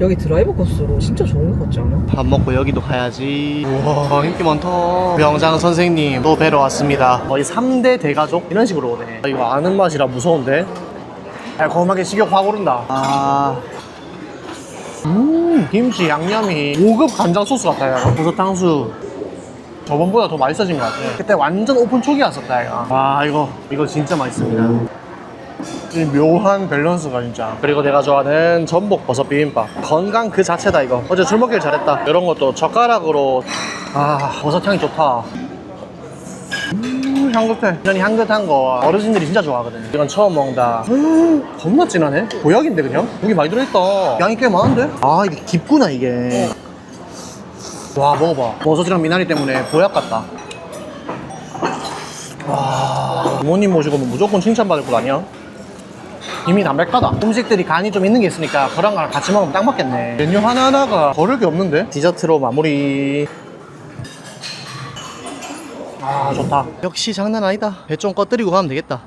여기 드라이브 코스로 진짜 좋은 것 같지 않아? 밥 먹고 여기도 가야지. 우와, 인기 많다. 병장 선생님 또 뵈러 왔습니다. 거의 3대 대가족? 이런 식으로 오네. 아, 이거 아는 맛이라 무서운데? 달콤하게 식욕 확 오른다. 아. 음, 김치 양념이 5급 간장 소스 같아요. 버섯 탕수. 저번보다 더 맛있어진 것 같아. 그때 완전 오픈 초기였었다, 이거. 와, 이거, 이거 진짜 맛있습니다. 이 묘한 밸런스가 진짜. 그리고 내가 좋아하는 전복 버섯 비빔밥. 건강 그 자체다 이거. 어제 술 먹길 잘했다. 이런 것도 젓가락으로. 아 버섯 향이 좋다. 음 향긋해. 이런 향긋한 거. 어르신들이 진짜 좋아하거든. 이건 처음 먹는다. 음, 겁나 진하네? 보약인데 그냥? 고기 많이 들어있다. 양이 꽤 많은데? 아 이게 깊구나 이게. 와 먹어봐. 버섯이랑 미나리 때문에 보약 같다. 와 부모님 모시고 오면 무조건 칭찬받을 것 아니야? 이미 담백하다. 음식들이 간이 좀 있는 게 있으니까 그런 거랑 같이 먹으면 딱 맞겠네. 메뉴 하나하나가 거를 게 없는데? 디저트로 마무리. 아 좋다. 역시 장난 아니다. 배 좀 꺼뜨리고 가면 되겠다